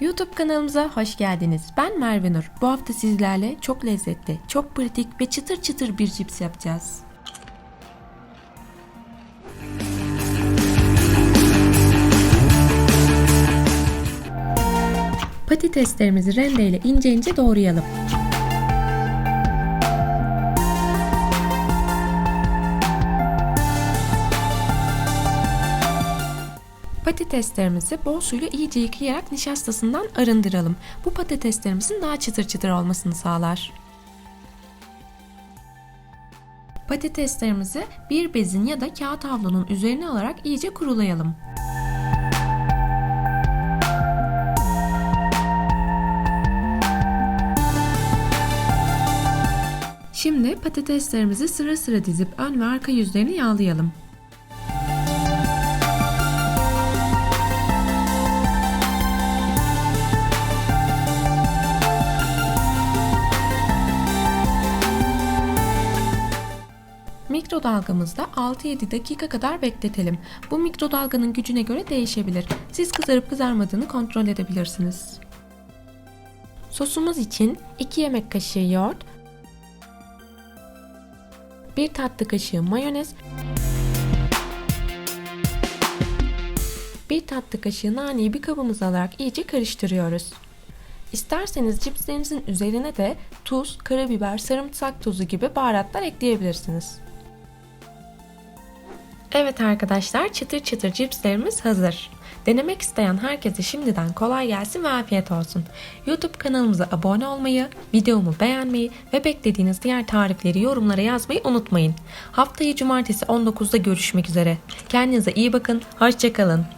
YouTube kanalımıza hoş geldiniz. Ben Merve Nur. Bu hafta sizlerle çok lezzetli, çok pratik ve çıtır çıtır bir cips yapacağız. Patateslerimizi rendeyle ince ince doğrayalım. Patateslerimizi bol suyla iyice yıkayarak nişastasından arındıralım. Bu patateslerimizin daha çıtır çıtır olmasını sağlar. Patateslerimizi bir bezin ya da kağıt havlunun üzerine alarak iyice kurulayalım. Şimdi patateslerimizi sıra sıra dizip ön ve arka yüzlerini yağlayalım. Mikrodalgamızda 6-7 dakika kadar bekletelim. Bu mikrodalganın gücüne göre değişebilir. Siz kızarıp kızarmadığını kontrol edebilirsiniz. Sosumuz için 2 yemek kaşığı yoğurt, 1 tatlı kaşığı mayonez, 1 tatlı kaşığı naneyi bir kabımıza alarak iyice karıştırıyoruz. İsterseniz cipslerinizin üzerine de tuz, karabiber, sarımsak tozu gibi baharatlar ekleyebilirsiniz. Evet arkadaşlar çıtır çıtır cipslerimiz hazır. Denemek isteyen herkese şimdiden kolay gelsin ve afiyet olsun. YouTube kanalımıza abone olmayı, videomu beğenmeyi ve beklediğiniz diğer tarifleri yorumlara yazmayı unutmayın. Haftaya cumartesi 19'da görüşmek üzere. Kendinize iyi bakın, hoşçakalın.